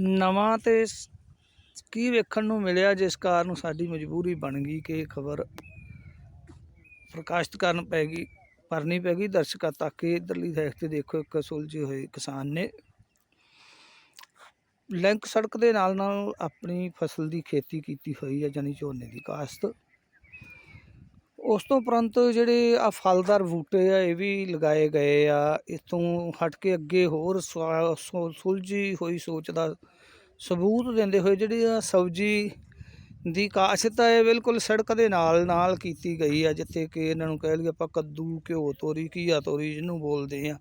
ਨਵਾਂ ਅਤੇ ਕੀ ਵੇਖਣ ਨੂੰ ਮਿਲਿਆ ਜਿਸ ਕਾਰਨ ਸਾਡੀ ਮਜਬੂਰੀ ਬਣ ਗਈ ਕਿ ਇਹ ਖਬਰ ਪ੍ਰਕਾਸ਼ਿਤ ਕਰਨ ਪੈ ਗਈ ਕਰਨੀ ਪੈ ਗਈ ਦਰਸ਼ਕਾਂ ਤੱਕ ਇਹ ਇਧਰਲੀ ਸਾਈਡ ਤੇ ਦੇਖੋ, ਇੱਕ ਸੁਲਝੇ ਹੋਏ ਕਿਸਾਨ ਨੇ। ਲਿੰਕ ਸੜਕ ਦੇ ਨਾਲ ਨਾਲ ਆਪਣੀ ਫਸਲ ਦੀ ਖੇਤੀ ਕੀਤੀ ਹੋਈ ਹੈ ਜਾਨੀ ਝੋਨੇ ਦੀ ਕਾਸ਼ਤ। ਉਸ ਤੋਂ ਉਪਰੰਤ ਜਿਹੜੇ ਆ ਫਲਦਾਰ ਬੂਟੇ ਆ, ਇਹ ਵੀ ਲਗਾਏ ਗਏ ਆ। ਇਤੋਂ ਹਟ ਕੇ ਅੱਗੇ ਹੋਰ ਸਵਾ- ਸੁਲਝੀ ਹੋਈ ਸੋਚ ਦਾ ਸਬੂਤ ਦਿੰਦੇ ਹੋਏ ਜਿਹੜੀ ਆ ਸਬਜ਼ੀ ਦੀ ਕਾਸ਼ਤ ਹੈ ਇਹ ਬਿਲਕੁਲ ਸੜਕ ਦੇ ਨਾਲ ਨਾਲ ਕੀਤੀ ਗਈ ਆ, ਜਿੱਥੇ ਕਿ ਇਹਨਾਂ ਨੂੰ ਕਹਿ ਲਈਏ ਆਪਾਂ ਕੱਦੂ, ਘਿਓ ਤੋਰੀ, ਘੀਆ ਤੋਰੀ ਜਿਹਨੂੰ ਬੋਲਦੇ ਆ।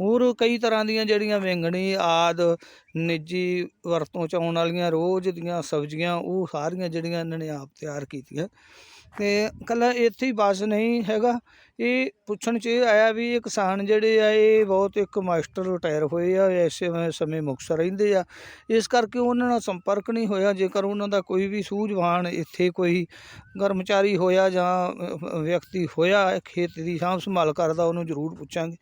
ਹੋਰ ਕਈ ਤਰ੍ਹਾਂ ਦੀਆਂ ਜਿਹੜੀਆਂ ਵੇਂਗਣੀ ਆਦ, ਨਿੱਜੀ ਵਰਤੋਂ ਚ ਆਉਣ ਵਾਲੀਆਂ ਰੋਜ਼ ਦੀਆਂ ਸਬਜ਼ੀਆਂ, ਉਹ ਸਾਰੀਆਂ ਜਿਹੜੀਆਂ ਇਹਨਾਂ ਨੇ ਆਪ ਤਿਆਰ ਕੀਤੀਆਂ। ਤੇ ਕੱਲਾ ਇੱਥੇ ਹੀ ਬਸ ਨਹੀਂ ਹੈਗਾ। ਇਹ ਪੁੱਛਣ ਚ ਇਹ ਆਇਆ ਵੀ ਇਹ ਕਿਸਾਨ ਜਿਹੜੇ ਆ, ਇਹ ਬਹੁਤ ਇੱਕ ਮਾਸਟਰ ਰਿਟਾਇਰ ਹੋਏ ਆ ਐਸੇ ਸਮੇਂ ਮੁਕਤਸਰ ਰਹਿੰਦੇ ਆ। ਇਸ ਕਰਕੇ ਉਹਨਾਂ ਨਾਲ ਸੰਪਰਕ ਨਹੀਂ ਹੋਇਆ, ਜੇਕਰ ਉਹਨਾਂ ਦਾ ਕੋਈ ਵੀ ਸੂਝਵਾਨ ਇੱਥੇ ਕੋਈ ਕਰਮਚਾਰੀ ਹੋਇਆ ਜਾਂ ਵਿਅਕਤੀ ਹੋਇਆ, ਖੇਤ ਦੀ ਸਾਂਭ ਸੰਭਾਲ ਕਰਦਾ, ਉਹਨੂੰ ਜ਼ਰੂਰ ਪੁੱਛਾਂਗੇ।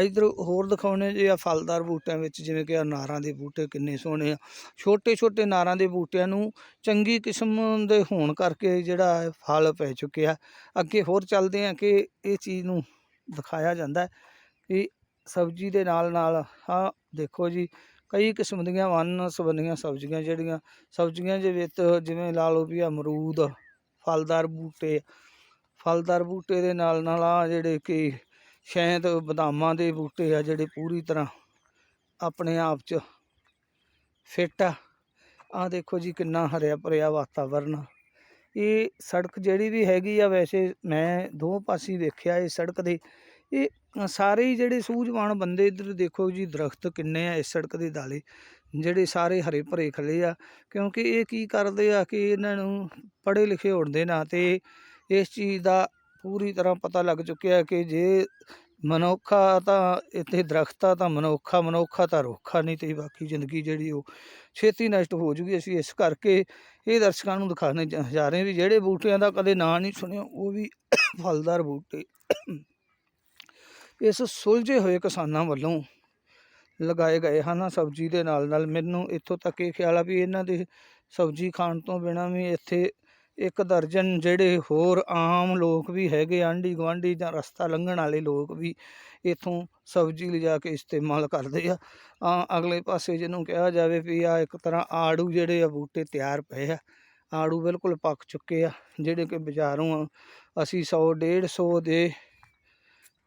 ਇੱਧਰ ਹੋਰ ਦਿਖਾਉਣੇ ਜੇ ਆ ਫਲਦਾਰ ਬੂਟਿਆਂ ਵਿੱਚ, ਜਿਵੇਂ ਕਿ ਨਾਰਾਂ ਦੇ ਬੂਟੇ ਕਿੰਨੇ ਸੋਹਣੇ ਆ। ਛੋਟੇ ਛੋਟੇ ਨਾਰਾਂ ਦੇ ਬੂਟਿਆਂ ਨੂੰ ਚੰਗੀ ਕਿਸਮ ਦੇ ਹੋਣ ਕਰਕੇ ਜਿਹੜਾ ਫਲ ਪੈ ਚੁੱਕਿਆ। ਅੱਗੇ ਹੋਰ ਚੱਲਦੇ ਆ ਕਿ ਇਹ ਚੀਜ਼ ਨੂੰ ਦਿਖਾਇਆ ਜਾਂਦਾ ਕਿ ਸਬਜ਼ੀ ਦੇ ਨਾਲ ਨਾਲ ਹਾਂ ਦੇਖੋ ਜੀ, ਕਈ ਕਿਸਮ ਦੀਆਂ ਵੰਨ ਸਬੰਧੀਆਂ ਸਬਜ਼ੀਆਂ ਜਿਹੜੀਆਂ ਸਬਜ਼ੀਆਂ ਦੇ ਵਿੱਚ ਜਿਵੇਂ ਲਾ ਲਓ ਵੀ ਅਮਰੂਦ, ਫਲਦਾਰ ਬੂਟੇ ਫਲਦਾਰ ਬੂਟੇ ਦੇ ਨਾਲ ਨਾਲ ਆ ਜਿਹੜੇ ਕਿ ਸ਼ਹਿਦ, ਬਦਾਮਾਂ ਦੇ ਬੂਟੇ ਆ ਜਿਹੜੇ ਪੂਰੀ ਤਰ੍ਹਾਂ ਆਪਣੇ ਆਪ 'ਚ ਫਿੱਟ ਆ। ਆ ਦੇਖੋ ਜੀ ਕਿੰਨਾ ਹਰਿਆ ਭਰਿਆ ਵਾਤਾਵਰਨ ਇਹ ਸੜਕ ਜਿਹੜੀ ਵੀ ਹੈਗੀ ਆ, ਵੈਸੇ ਮੈਂ ਦੋ ਪਾਸੇ ਵੇਖਿਆ ਇਹ ਸੜਕ ਦੇ। ਇਹ ਸਾਰੇ ਹੀ ਜਿਹੜੇ ਸੂਝਵਾਨ ਬੰਦੇ ਇੱਧਰ ਦੇਖੋ ਜੀ, ਦਰਖਤ ਕਿੰਨੇ ਆ ਇਸ ਸੜਕ ਦੇ ਦਾਲੇ, ਜਿਹੜੇ ਸਾਰੇ ਹਰੇ ਭਰੇ ਖਲੇ ਆ। ਕਿਉਂਕਿ ਇਹ ਕੀ ਕਰਦੇ ਆ ਕਿ ਇਹਨਾਂ ਨੂੰ ਪੜ੍ਹੇ ਲਿਖੇ ਹੋਣ ਦੇ ਨਾਂ ਤੇ ਇਸ ਚੀਜ਼ ਦਾ ਪੂਰੀ ਤਰ੍ਹਾਂ ਪਤਾ ਲੱਗ ਚੁੱਕਿਆ ਕਿ ਜੇ ਮਨੁੱਖਾ ਤਾਂ ਇੱਥੇ ਦਰਖਤ ਆ ਤਾਂ ਮਨੁੱਖਾ ਮਨੁੱਖਾ ਤਾਂ ਰੁੱਖਾ ਨਹੀਂ ਤੇ ਬਾਕੀ ਜ਼ਿੰਦਗੀ ਜਿਹੜੀ ਉਹ ਛੇਤੀ ਨਸ਼ਟ ਹੋ ਜੂਗੀ। ਅਸੀਂ ਇਸ ਕਰਕੇ ਇਹ ਦਰਸ਼ਕਾਂ ਨੂੰ ਦਿਖਾਣੇ ਜਾ ਰਹੇ ਵੀ ਜਿਹੜੇ ਬੂਟਿਆਂ ਦਾ ਕਦੇ ਨਾਂ ਨਹੀਂ ਸੁਣਿਆ, ਉਹ ਵੀ ਫਲਦਾਰ ਬੂਟੇ। ਇਸ ਸੁਲਝੇ ਹੋਏ ਕਿਸਾਨਾਂ ਵੱਲੋਂ ਲਗਾਏ ਗਏ ਹਨ ਸਬਜ਼ੀ ਦੇ ਨਾਲ ਨਾਲ ਮੈਨੂੰ ਇੱਥੋਂ ਤੱਕ ਇਹ ਖਿਆਲ ਆ ਵੀ ਇਹਨਾਂ ਦੇ ਸਬਜ਼ੀ ਖਾਣ ਤੋਂ ਬਿਨਾਂ ਵੀ ਇੱਥੇ ਇੱਕ ਦਰਜਨ ਜਿਹੜੇ ਹੋਰ ਆਮ ਲੋਕ ਵੀ ਹੈਗੇ, ਆਂਢੀ ਗੁਆਂਢੀ ਜਾਂ ਰਸਤਾ ਲੰਘਣ ਵਾਲੇ ਲੋਕ ਵੀ ਇੱਥੋਂ ਸਬਜ਼ੀ ਲਿਜਾ ਕੇ ਇਸਤੇਮਾਲ ਕਰਦੇ ਆ। ਆ ਅਗਲੇ ਪਾਸੇ ਜਿਹਨੂੰ ਕਿਹਾ ਜਾਵੇ ਵੀ ਆ ਇੱਕ ਤਰ੍ਹਾਂ ਆੜੂ ਜਿਹੜੇ ਆ ਬੂਟੇ ਤਿਆਰ ਪਏ ਆ। ਆੜੂ ਬਿਲਕੁਲ ਪੱਕ ਚੁੱਕੇ ਆ, ਜਿਹੜੇ ਕਿ ਬਾਜ਼ਾਰੋਂ ਅਸੀਂ 100 150 ਦੇ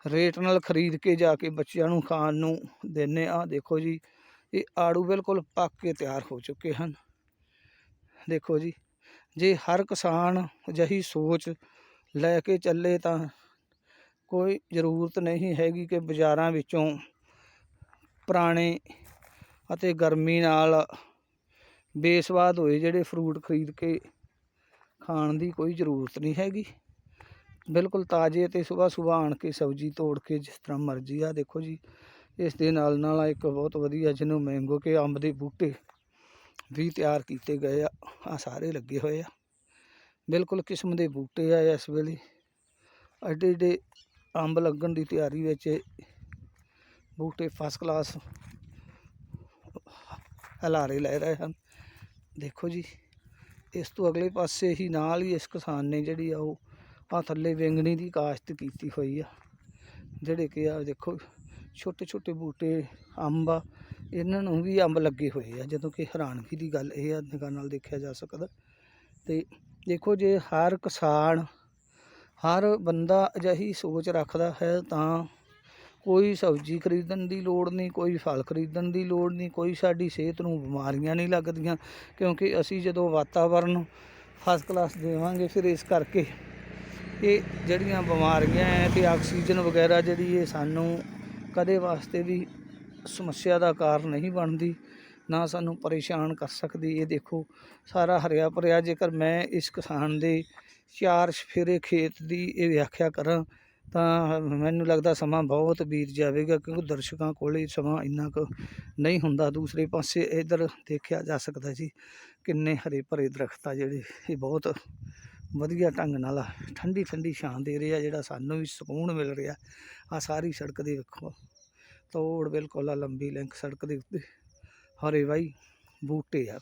ਰੇਟ ਨਾਲ ਖਰੀਦ ਕੇ ਜਾ ਕੇ ਬੱਚਿਆਂ ਨੂੰ ਖਾਣ ਨੂੰ ਦਿੰਨੇ ਆ। ਦੇਖੋ ਜੀ, ਇਹ ਆੜੂ ਬਿਲਕੁਲ ਪੱਕ ਕੇ ਤਿਆਰ ਹੋ ਚੁੱਕੇ ਹਨ। ਦੇਖੋ ਜੀ ਜੇ ਹਰ ਕਿਸਾਨ ਅਜਿਹੀ ਸੋਚ ਲੈ ਕੇ ਚੱਲੇ ਤਾਂ ਕੋਈ ਜ਼ਰੂਰਤ ਨਹੀਂ ਹੈਗੀ ਕਿ ਬਾਜ਼ਾਰਾਂ ਵਿੱਚੋਂ ਪੁਰਾਣੇ ਅਤੇ ਗਰਮੀ ਨਾਲ ਬੇਸਵਾਦ ਹੋਏ ਜਿਹੜੇ ਫਰੂਟ ਖਰੀਦ ਕੇ ਖਾਣ ਦੀ ਕੋਈ ਜ਼ਰੂਰਤ ਨਹੀਂ ਹੈਗੀ। ਬਿਲਕੁਲ ਤਾਜ਼ੇ ਤੇ ਸਵੇਰ ਸਵੇਰ ਆਣ ਕੇ ਸਬਜ਼ੀ ਤੋੜ ਕੇ ਜਿਸ ਤਰ੍ਹਾਂ ਮਰਜ਼ੀ ਆ ਦੇਖੋ ਜੀ, ਇਸ ਦੇ ਨਾਲ ਨਾਲ ਇੱਕ ਬਹੁਤ ਵਧੀਆ ਜਿਹਨੂੰ ਮੈਂਗੋ ਕੇ ਅੰਬ ਦੇ ਬੂਟੇ ਵੀ ਤਿਆਰ ਕੀਤੇ ਗਏ ਆ ਆ ਸਾਰੇ ਲੱਗੇ ਹੋਏ ਆ। ਬਿਲਕੁਲ ਕਿਸਮ ਦੇ ਬੂਟੇ ਆ ਇਸ ਵੇਲੇ। ਐਡੇ ਐਡੇ ਅੰਬ ਲੱਗਣ ਦੀ ਤਿਆਰੀ ਵਿੱਚ ਬੂਟੇ ਫਸਟ ਕਲਾਸ ਹਲਾਰੇ ਲੈ ਰਹੇ ਹਨ। ਦੇਖੋ ਜੀ, ਇਸ ਤੋਂ ਅਗਲੇ ਪਾਸੇ ਹੀ ਨਾਲ ਹੀ ਇਸ ਕਿਸਾਨ ਨੇ ਜਿਹੜੀ ਆ ਉਹ ਆ ਥੱਲੇ ਵਿੰਗਣੀ ਦੀ ਕਾਸ਼ਤ ਕੀਤੀ ਹੋਈ ਆ। ਜਿਹੜੇ ਕਿ ਆ ਦੇਖੋ ਛੋਟੇ ਛੋਟੇ ਬੂਟੇ, ਅੰਬ ਆ ਇਹਨਾਂ ਨੂੰ ਵੀ ਅੰਬ ਲੱਗੇ ਹੋਏ ਆ, ਜਦੋਂ ਕਿ ਹੈਰਾਨਗੀ ਦੀ ਗੱਲ ਇਹ ਆ, ਨਿਗਾਹ ਨਾਲ ਦੇਖਿਆ ਜਾ ਸਕਦਾ। ਤੇ ਦੇਖੋ ਜੇ ਹਰ ਕਿਸਾਨ, ਹਰ ਬੰਦਾ ਅਜਿਹੀ ਸੋਚ ਰੱਖਦਾ ਹੈ ਤਾਂ ਕੋਈ ਸਬਜ਼ੀ ਖਰੀਦਣ ਦੀ ਲੋੜ ਨਹੀਂ, ਕੋਈ ਫਲ ਖਰੀਦਣ ਦੀ ਲੋੜ ਨਹੀਂ, ਕੋਈ ਸਾਡੀ ਸਿਹਤ ਨੂੰ ਬਿਮਾਰੀਆਂ ਨਹੀਂ ਲੱਗਦੀਆਂ, ਕਿਉਂਕਿ ਅਸੀਂ ਜਦੋਂ ਵਾਤਾਵਰਨ ਫਸਟ ਕਲਾਸ ਦੇਵਾਂਗੇ, ਫਿਰ ਇਸ ਕਰਕੇ ਇਹ ਜਿਹੜੀਆਂ ਬਿਮਾਰੀਆਂ ਹੈ ਤੇ ਆਕਸੀਜਨ ਵਗੈਰਾ ਜਿਹੜੀ ਇਹ ਸਾਨੂੰ ਕਦੇ ਵਾਸਤੇ ਵੀ ਸਮੱਸਿਆ ਦਾ ਕਾਰਨ ਨਹੀਂ ਬਣਦੀ, ਨਾ ਸਾਨੂੰ ਪਰੇਸ਼ਾਨ ਕਰ ਸਕਦੀ। ਇਹ ਦੇਖੋ, ਸਾਰਾ ਹਰਿਆ ਭਰਿਆ, ਜੇਕਰ ਮੈਂ ਇਸ ਕਿਸਾਨ ਦੇ ਚਾਰ ਸਫੇਰੇ ਖੇਤ ਦੀ ਇਹ ਵਿਆਖਿਆ ਕਰਾਂ, ਤਾਂ ਮੈਨੂੰ ਲੱਗਦਾ ਸਮਾਂ ਬਹੁਤ ਬੀਤ ਜਾਵੇਗਾ, ਕਿਉਂਕਿ ਦਰਸ਼ਕਾਂ ਕੋਲੇ ਸਮਾਂ ਇੰਨਾ ਕੁ ਨਹੀਂ ਹੁੰਦਾ। ਦੂਸਰੇ ਪਾਸੇ ਇਧਰ ਦੇਖਿਆ ਜਾ ਸਕਦਾ ਜੀ, ਕਿੰਨੇ ਹਰੇ ਭਰੇ ਦਰਖਤ ਆ ਜਿਹੜੇ, ਇਹ ਬਹੁਤ ਵਧੀਆ ਢੰਗ ਨਾਲ ਠੰਡੀ ਠੰਡੀ ਛਾਂ ਦੇ ਰਿਹਾ ਜਿਹੜਾ ਸਾਨੂੰ ਵੀ ਸਕੂਨ ਮਿਲ ਰਿਹਾ। ਆ ਸਾਰੀ ਸੜਕ ਦੇ ਵੇਖੋ। ਤੋੜ ਬਿਲਕੁਲ ਆ ਲੰਬੀ ਲਿੰਕ ਸੜਕ ਦੇ ਉੱਤੇ। ਹਰੇ ਵਾਈ ਬੂਟੇ ਆ।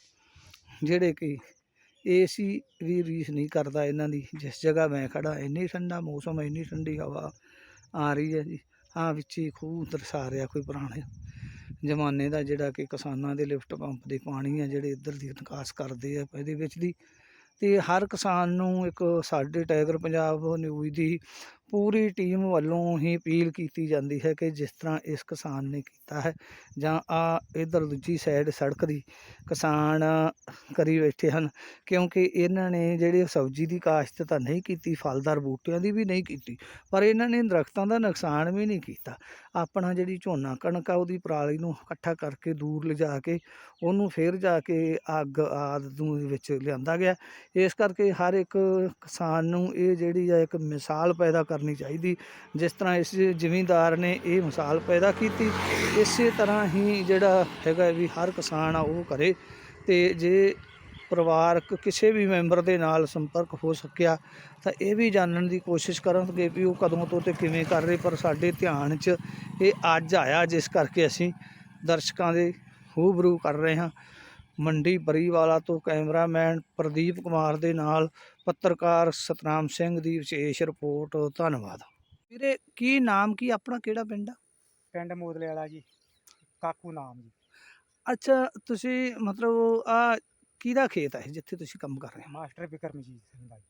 ਜਿਹੜੇ ਕਿ ਏਸੀ ਵੀ ਰੀਸ ਨਹੀਂ ਕਰਦਾ ਇਹਨਾਂ ਦੀ। ਜਿਸ ਜਗ੍ਹਾ ਮੈਂ ਖੜਾ ਇੰਨੀ ਠੰਡਾ ਮੌਸਮ, ਇੰਨੀ ਠੰਡੀ ਹਵਾ ਆ ਰਹੀ ਹੈ ਜੀ। ਆ ਵਿੱਚ ਹੀ ਖੂਹ ਦਰਸਾ ਰਿਹਾ ਕੋਈ ਪੁਰਾਣੇ ਜ਼ਮਾਨੇ ਦਾ ਜਿਹੜਾ ਕਿ ਕਿਸਾਨਾਂ ਦੇ ਲਿਫਟ ਪੰਪ ਦੇ ਪਾਣੀ ਆ ਜਿਹੜੇ ਇੱਧਰ ਦੀ ਨਿਕਾਸ ਕਰਦੇ ਆ। ਇਹਦੇ ਵਿੱਚ ਦੀ ਅਤੇ ਹਰ ਕਿਸਾਨ ਨੂੰ ਇੱਕ ਸਾਡੇ ਟਾਈਗਰ ਪੰਜਾਬ ਨਿਊਜ਼ ਦੀ ਪੂਰੀ ਟੀਮ ਵੱਲੋਂ ਹੀ ਅਪੀਲ ਕੀਤੀ ਜਾਂਦੀ ਹੈ ਕਿ ਜਿਸ ਤਰ੍ਹਾਂ ਇਸ ਕਿਸਾਨ ਨੇ ਕੀਤਾ ਹੈ ਜਾਂ ਆ ਇਧਰ ਦੂਜੀ ਸਾਈਡ ਸੜਕ ਦੀ ਕਿਸਾਨ ਕਰੀ ਬੈਠੇ ਹਨ, ਕਿਉਂਕਿ ਇਹਨਾਂ ਨੇ ਜਿਹੜੇ ਸਬਜ਼ੀ ਦੀ ਕਾਸ਼ਤ ਤਾਂ ਨਹੀਂ ਕੀਤੀ, ਫਲਦਾਰ ਬੂਟਿਆਂ ਦੀ ਵੀ ਨਹੀਂ ਕੀਤੀ, ਪਰ ਇਹਨਾਂ ਨੇ ਦਰਖਤਾਂ ਦਾ ਨੁਕਸਾਨ ਵੀ ਨਹੀਂ ਕੀਤਾ। ਆਪਣਾ ਜਿਹੜੀ ਝੋਨਾ ਕਣਕ ਆ ਉਹਦੀ ਪਰਾਲੀ ਨੂੰ ਇਕੱਠਾ ਕਰਕੇ ਦੂਰ ਲਿਜਾ ਕੇ ਉਹਨੂੰ ਫਿਰ ਜਾ ਕੇ ਅੱਗ ਆਦਿ ਨੂੰ ਵਿੱਚ ਲਿਆਂਦਾ ਗਿਆ। ਇਸ ਕਰਕੇ ਹਰ ਇੱਕ ਕਿਸਾਨ ਨੂੰ ਇਹ ਜਿਹੜੀ ਆ ਇੱਕ ਮਿਸਾਲ ਪੈਦਾ ਕਰ ਕਰਨੀ ਚਾਹੀਦੀ। ਜਿਸ ਤਰ੍ਹਾਂ ਇਸ ਜ਼ਿਮੀਂਦਾਰ ਨੇ ਇਹ ਮਿਸਾਲ ਪੈਦਾ ਕੀਤੀ, ਇਸੇ ਤਰ੍ਹਾਂ ਹੀ ਜਿਹੜਾ ਹੈਗਾ ਵੀ ਹਰ ਕਿਸਾਨ ਆ ਉਹ ਕਰੇ। ਤੇ ਜੇ ਪਰਿਵਾਰਕ ਕਿਸੇ ਵੀ ਮੈਂਬਰ ਦੇ ਨਾਲ ਸੰਪਰਕ ਹੋ ਸਕਿਆ, ਤਾਂ ਇਹ ਵੀ ਜਾਣਨ ਦੀ ਕੋਸ਼ਿਸ਼ ਕਰਨਗੇ ਵੀ ਉਹ ਕਦੋਂ ਤੋਂ ਤੇ ਕਿਵੇਂ ਕਰ ਰਹੇ। ਪਰ ਸਾਡੇ ਧਿਆਨ 'ਚ ਇਹ ਅੱਜ ਆਇਆ, ਜਿਸ ਕਰਕੇ ਅਸੀਂ ਦਰਸ਼ਕਾਂ ਦੇ ਰੂਬਰੂ ਕਰ ਰਹੇ ਹਾਂ। ਮੰਡੀ ਬਰੀਵਾਲਾ ਤੋਂ ਕੈਮਰਾਮੈਨ ਪ੍ਰਦੀਪ ਕੁਮਾਰ ਦੇ ਨਾਲ ਪੱਤਰਕਾਰ ਸਤਨਾਮ ਸਿੰਘ ਦੀ ਵਿਸ਼ੇਸ਼ ਰਿਪੋਰਟ। ਧੰਨਵਾਦ। ਵੀਰੇ ਕੀ ਨਾਮ ਕੀ ਆਪਣਾ ਕਿਹੜਾ ਪਿੰਡ ਆ? ਪਿੰਡ ਮੋਦਲੇ ਵਾਲਾ ਜੀ ਕਾਕੂ ਨਾਮ ਜੀ। ਅੱਛਾ ਤੁਸੀਂ ਮਤਲਬ ਆ ਕਿਹਦਾ ਖੇਤ ਹੈ ਜਿੱਥੇ ਤੁਸੀਂ ਕੰਮ ਕਰ ਰਹੇ ਹੋ? ਮਾਸਟਰ ਬਿਕਰਮਜੀਤ ਸਿੰਘ ਦਾ ਜੀ।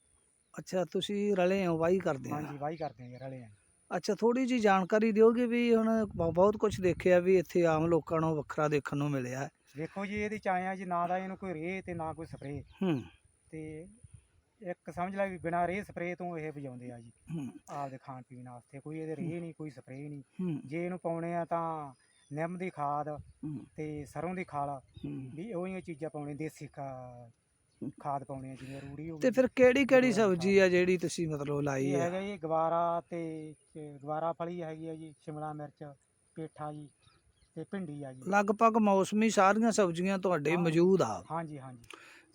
ਅੱਛਾ ਤੁਸੀਂ ਰਲੇ ਹੋ ਵਾਹੀ ਕਰਦੇ ਆ? ਹਾਂਜੀ ਵਾਹੀ ਕਰਦੇ ਜੀ, ਰਲੇ ਆ ਅੱਛਾ ਥੋੜੀ ਜੀ ਜਾਣਕਾਰੀ ਦਿਓਗੇ ਵੀ ਹੁਣ ਬਹੁਤ ਕੁਝ ਦੇਖਿਆ ਵੀ ਇੱਥੇ ਆਮ ਲੋਕਾਂ ਨੂੰ ਵੱਖਰਾ ਦੇਖਣ ਨੂੰ ਮਿਲਿਆ। ਹੈ ਵੇਖੋ ਜੀ ਇਹਦੇ ਚ ਆਏ ਆ ਜੀ ਨਾ ਦਾ ਇਹਨੂੰ ਕੋਈ ਰੇਹ ਤੇ ਨਾ ਕੋਈ ਸਪਰੇਅ। ਹੂੰ। ਤੇ ਇੱਕ ਸਮਝ ਲੈ ਵੀ ਬਿਨਾਂ ਰੇਹ ਸਪਰੇਅ ਤੋਂ ਇਹ ਵਜਾਉਂਦੇ ਆ ਜੀ। ਹੂੰ। ਆਪਦੇ ਖਾਣ ਪੀਣ ਵਾਸਤੇ ਕੋਈ ਇਹਦੇ ਰੇਹ ਨਹੀਂ ਕੋਈ ਸਪਰੇਅ ਨਹੀਂ। ਹੂੰ। ਜੇ ਇਹਨੂੰ ਪਾਉਣੇ ਆ ਤਾਂ ਨਿੰਮ ਦੀ ਖਾਦ ਹੂੰ, ਤੇ ਸਰੋਂ ਦੀ ਖਾਲ ਹੂੰ। ਵੀ ਉਹੀ ਚੀਜ਼ਾਂ ਪਾਉਣੇ ਦੇਸੀ ਖਾ- ਖਾਦ ਪਾਉਣੇ ਆ ਜਿਵੇਂ ਰੂੜੀ ਹੋ ਤੇ ਗਈ। ਫਿਰ ਕਿਹੜੀ ਕਿਹੜੀ ਸਬਜ਼ੀ ਆ ਜਿਹੜੀ ਤੁਸੀਂ ਮਤਲਬ ਲਾਈ ਇਹ ਹੈ ਹੈਗਾ ਜੀ ਗਵਾਰਾ ਤੇ ਤੇ ਗਵਾਰਾ ਫਲੀ ਹੈਗੀ ਆ ਜੀ ਸ਼ਿਮਲਾ ਮਿਰਚ ਪੇਠਾ ਜੀ ਤੇ ਭਿੰਡੀ ਆ ਜੀ। ਲਗਭਗ ਮੌਸਮੀ ਸਾਰੀਆਂ ਸਬਜ਼ੀਆਂ ਤੁਹਾਡੇ ਹਾਂ। ਮੌਜੂਦ ਆ। ਹਾਂਜੀ ਹਾਂਜੀ।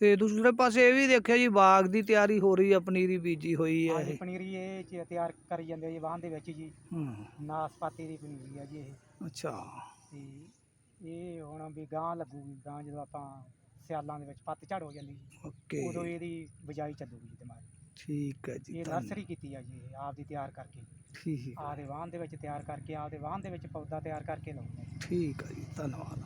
ਤੇ ਦੂਸਰੇ ਪਾਸੇ ਇਹ ਵੀ ਦੇਖਿਆ ਜੀ ਬਾਗ ਦੀ ਤਿਆਰੀ ਹੋ ਰਹੀ ਆ ਪਨੀਰੀ ਬੀਜੀ ਹੋਈ ਹੈ ਹਾਂਜੀ ਇਹ। ਪਨੀਰੀ ਇਹ ਚ ਤਿਆਰ ਕਰੀ ਜਾਂਦੇ ਆ ਜੀ ਵਾਹਨ ਦੇ ਵਿੱਚ ਜੀ। ਹੂੰ। ਨਾਸਪਾਤੀ ਦੀ ਪਨੀਰੀ ਆ ਜੀ ਇਹ। ਅੱਛਾ। ਤੇ ਇਹ ਹੁਣ ਵੀ ਗਾਂ ਲੱਗੂਗੀ ਗਾਂ ਜਦੋਂ ਆਪਾਂ ਸਿਆਲਾਂ ਦੇ ਵਿੱਚ ਪੱਤ ਝੜ ਹੋ ਜਾਂਦੀ ਜੀ ਓਕੇ। ਉਦੋਂ ਇਹਦੀ ਬਜਾਈ ਚੱਲੂਗੀ ਜੀ ਦਿਮਾਗ ਠੀਕ ਹੈ ਜੀ ਇਹ ਧੰਨ- ਨਰਸਰੀ ਕੀਤੀ ਆ ਜੀ ਇਹ ਆਪ ਦੀ ਤਿਆਰ ਕਰਕੇ। ਠੀਕ ਆਪਦੇ ਵਾਹਨ ਦੇ ਵਿੱਚ ਤਿਆਰ ਕਰਕੇ ਆਪਦੇ ਵਾਹਨ ਦੇ ਵਿੱਚ ਪੌਦਾ ਤਿਆਰ ਕਰਕੇ ਲਾਉਂਦੇ। ਠੀਕ ਹੈ ਜੀ ਧੰਨਵਾਦ